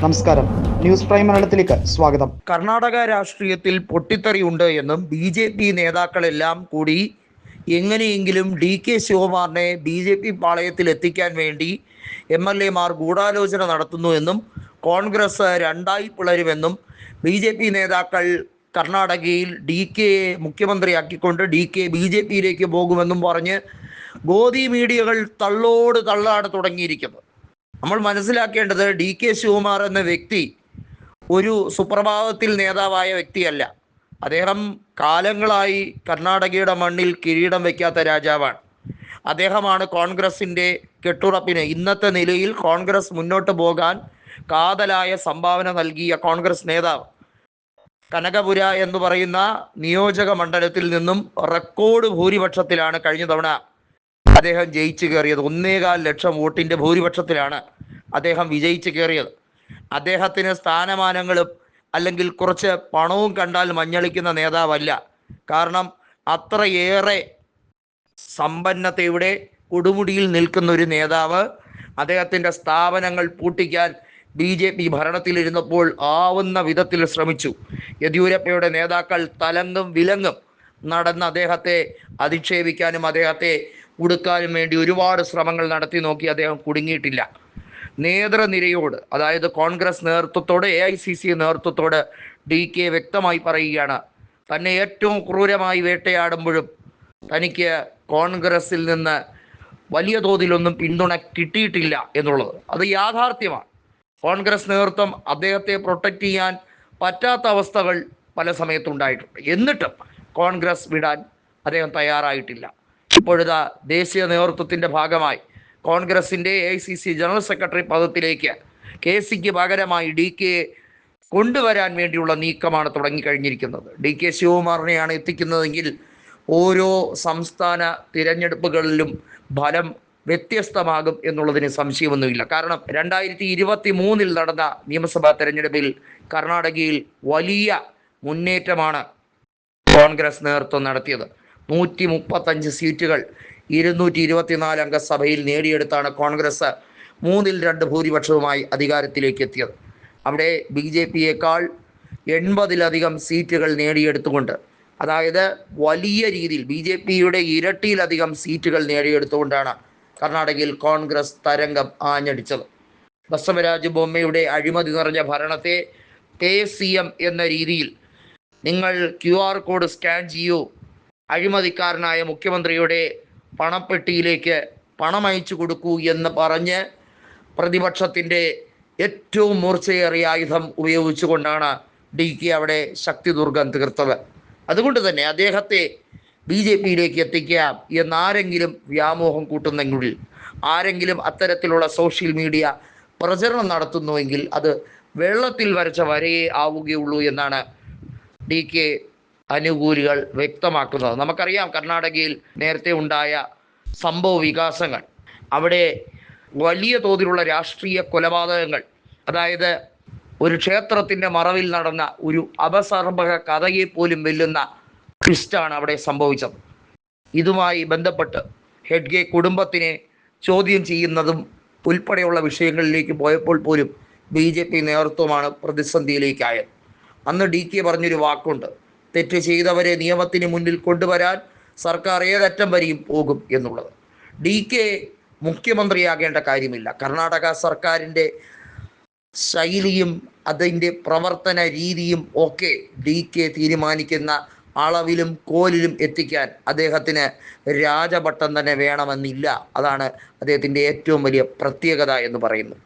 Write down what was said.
നമസ്കാരം. News prime മലയാളത്തിലേക്ക് സ്വാഗതം. കർണാടക രാഷ്ട്രീയത്തിൽ പൊട്ടിത്തെറിയുണ്ട് എന്നും ബി ജെ പി നേതാക്കളെല്ലാം കൂടി എങ്ങനെയെങ്കിലും ഡി കെ ശിവകുമാറിനെ ബി ജെ പി പാളയത്തിൽ എത്തിക്കാൻ വേണ്ടി എം എൽ എമാർ ഗൂഢാലോചന നടത്തുന്നു എന്നും കോൺഗ്രസ് രണ്ടായി പിളരുമെന്നും ബി ജെ പി നേതാക്കൾ കർണാടകയിൽ ഡി കെ മുഖ്യമന്ത്രിയാക്കിക്കൊണ്ട് ഡി കെ ബി ജെ പിയിലേക്ക് പോകുമെന്നും പറഞ്ഞ് ഗോദി മീഡിയകൾ തള്ളോട് തള്ളാണ് തുടങ്ങിയിരിക്കുന്നത്. നമ്മൾ മനസ്സിലാക്കേണ്ടത് ഡി കെ ശിവകുമാർ എന്ന വ്യക്തി ഒരു സുപ്രഭാതത്തിൽ നേതാവായ വ്യക്തിയല്ല. അദ്ദേഹം കാലങ്ങളായി കർണാടകയുടെ മണ്ണിൽ കിരീടം വയ്ക്കാത്ത രാജാവാണ്. അദ്ദേഹമാണ് കോൺഗ്രസിന്റെ കെട്ടുറപ്പിന് ഇന്നത്തെ നിലയിൽ കോൺഗ്രസ് മുന്നോട്ട് പോകാൻ കാതലായ സംഭാവന നൽകിയ കോൺഗ്രസ് നേതാവ്. കനകപുര എന്ന് പറയുന്ന നിയോജക മണ്ഡലത്തിൽ നിന്നും റെക്കോർഡ് ഭൂരിപക്ഷത്തിലാണ് കഴിഞ്ഞ തവണ അദ്ദേഹം ജയിച്ചു കയറിയത് ഒന്നേകാൽ ലക്ഷം വോട്ടിന്റെ ഭൂരിപക്ഷത്തിലാണ് അദ്ദേഹം വിജയിച്ചു കയറിയത്. അദ്ദേഹത്തിന് സ്ഥാനമാനങ്ങളും അല്ലെങ്കിൽ കുറച്ച് പണവും കണ്ടാൽ മഞ്ഞളിക്കുന്ന നേതാവല്ല. കാരണം അത്രയേറെ സമ്പന്നതയുടെ കൊടുമുടിയിൽ നിൽക്കുന്ന ഒരു നേതാവ് അദ്ദേഹത്തിന്റെ സ്ഥാപനങ്ങൾ പൂട്ടിക്കാൻ ബി ജെ പി ഭരണത്തിലിരുന്നപ്പോൾ ആവുന്ന വിധത്തിൽ ശ്രമിച്ചു. യെദ്യൂരപ്പയുടെ നേതാക്കൾ തലങ്ങും വിലങ്ങും നടന്ന് അദ്ദേഹത്തെ അധിക്ഷേപിക്കാനും അദ്ദേഹത്തെ കുടുക്കാനും വേണ്ടി ഒരുപാട് ശ്രമങ്ങൾ നടത്തി നോക്കി അദ്ദേഹം കുടുങ്ങിയിട്ടില്ല. നേതൃനിരയോട് അതായത് കോൺഗ്രസ് നേതൃത്വത്തോട് എ ഐ സി സി നേതൃത്വത്തോട് ഡി കെ വ്യക്തമായി പറയുകയാണ് തന്നെ ഏറ്റവും ക്രൂരമായി വേട്ടയാടുമ്പോഴും തനിക്ക് കോൺഗ്രസിൽ നിന്ന് വലിയ തോതിലൊന്നും പിന്തുണ കിട്ടിയിട്ടില്ല എന്നുള്ളത്. അത് യാഥാർത്ഥ്യമാണ്. കോൺഗ്രസ് നേതൃത്വം അദ്ദേഹത്തെ പ്രൊട്ടക്റ്റ് ചെയ്യാൻ പറ്റാത്ത അവസ്ഥകൾ പല സമയത്തുണ്ടായിട്ടുണ്ട്. എന്നിട്ടും കോൺഗ്രസ് വിടാൻ അദ്ദേഹം തയ്യാറായിട്ടില്ല. ഇപ്പോഴത്തെ ദേശീയ നേതൃത്വത്തിന്റെ ഭാഗമായി കോൺഗ്രസിന്റെ A I C C general secretary പദത്തിലേക്ക് K സിക്ക് പകരമായി ഡി കെ കൊണ്ടുവരാൻ വേണ്ടിയുള്ള നീക്കമാണ് തുടങ്ങിക്കഴിഞ്ഞിരിക്കുന്നത്. ഡി കെ ശിവകുമാറിനെയാണ് എത്തിക്കുന്നതെങ്കിൽ ഓരോ സംസ്ഥാന തിരഞ്ഞെടുപ്പുകളിലും ഫലം വ്യത്യസ്തമാകും എന്നുള്ളതിന് സംശയമൊന്നുമില്ല. കാരണം രണ്ടായിരത്തി ഇരുപത്തി മൂന്നിൽ നടന്ന നിയമസഭാ തെരഞ്ഞെടുപ്പിൽ കർണാടകയിൽ വലിയ മുന്നേറ്റമാണ് കോൺഗ്രസ് നേതൃത്വം നടത്തിയത്. നൂറ്റി മുപ്പത്തഞ്ച് സീറ്റുകൾ ഇരുന്നൂറ്റി ഇരുപത്തിനാല് അംഗ സഭയിൽ നേടിയെടുത്താണ് കോൺഗ്രസ്. മൂന്നിൽ രണ്ട് ഭൂരിപക്ഷവുമായി അധികാരത്തിലേക്ക് എത്തിയത് അവിടെ ബി ജെ പിയേക്കാൾ എൺപതിലധികം സീറ്റുകൾ നേടിയെടുത്തുകൊണ്ട് അതായത് വലിയ രീതിയിൽ ബി ജെ പിയുടെ ഇരട്ടിയിലധികം സീറ്റുകൾ നേടിയെടുത്തുകൊണ്ടാണ് കർണാടകയിൽ കോൺഗ്രസ് തരംഗം ആഞ്ഞടിച്ചത്. ബസവരാജ് ബൊമ്മയുടെ അഴിമതി നിറഞ്ഞ ഭരണത്തെ കെ എന്ന രീതിയിൽ നിങ്ങൾ ക്യു ആർ കോഡ് സ്കാൻ ചെയ്യൂ അഴിമതിക്കാരനായ മുഖ്യമന്ത്രിയുടെ പണപ്പെട്ടിയിലേക്ക് പണം അയച്ചു കൊടുക്കൂ എന്ന് പറഞ്ഞ് പ്രതിപക്ഷത്തിന്റെ ഏറ്റവും മൂർച്ചയേറിയ ആയുധം ഉപയോഗിച്ചുകൊണ്ടാണ് ഡി കെ അവിടെ ശക്തി ദുർഗം തീർത്തത്. അതുകൊണ്ട് തന്നെ അദ്ദേഹത്തെ ബി ജെ പിയിലേക്ക് എത്തിക്കാം എന്നാരെങ്കിലും വ്യാമോഹം കൂട്ടുന്നെങ്കിൽ ആരെങ്കിലും അത്തരത്തിലുള്ള സോഷ്യൽ മീഡിയ പ്രചരണം നടത്തുന്നുവെങ്കിൽ അത് വെള്ളത്തിൽ വരച്ച വരയേ ആവുകയുള്ളൂ എന്നാണ് ഡി കെ അനുകൂലികൾ വ്യക്തമാക്കുന്നത്. നമുക്കറിയാം കർണാടകയിൽ നേരത്തെ ഉണ്ടായ സംഭവ വികാസങ്ങൾ. അവിടെ വലിയ തോതിലുള്ള രാഷ്ട്രീയ കൊലപാതകങ്ങൾ. അതായത് ഒരു ക്ഷേത്രത്തിന്റെ മറവിൽ നടന്ന ഒരു അപസർഭക കഥയെ പോലും വെല്ലുന്ന ട്വിസ്റ്റാണ് അവിടെ സംഭവിച്ചത്. ഇതുമായി ബന്ധപ്പെട്ട് ഹെഡ്ഗെ കുടുംബത്തിനെ ചോദ്യം ചെയ്യുന്നതും ഉൾപ്പെടെയുള്ള വിഷയങ്ങളിലേക്ക് പോയപ്പോൾ പോലും ബി ജെ പി നേതൃത്വമാണ് പ്രതിസന്ധിയിലേക്കായത്. അന്ന് ഡി കെ പറഞ്ഞൊരു വാക്കുണ്ട്. തെറ്റ് ചെയ്തവരെ നിയമത്തിന് മുന്നിൽ കൊണ്ടുവരാൻ സർക്കാർ ഏതറ്റം വരെയും പോകും എന്നുള്ളത്. ഡി കെ മുഖ്യമന്ത്രിയാകേണ്ട കാര്യമില്ല. കർണാടക സർക്കാരിന്റെ ശൈലിയും അതിന്റെ പ്രവർത്തന രീതിയും ഒക്കെ ഡി കെ തീരുമാനിക്കുന്ന അളവിലും കോലിലും എത്തിക്കാൻ അദ്ദേഹത്തിന് രാജഭട്ടം തന്നെ വേണമെന്നില്ല. അതാണ് അദ്ദേഹത്തിന്റെ ഏറ്റവും വലിയ പ്രത്യേകത എന്ന് പറയുന്നത്.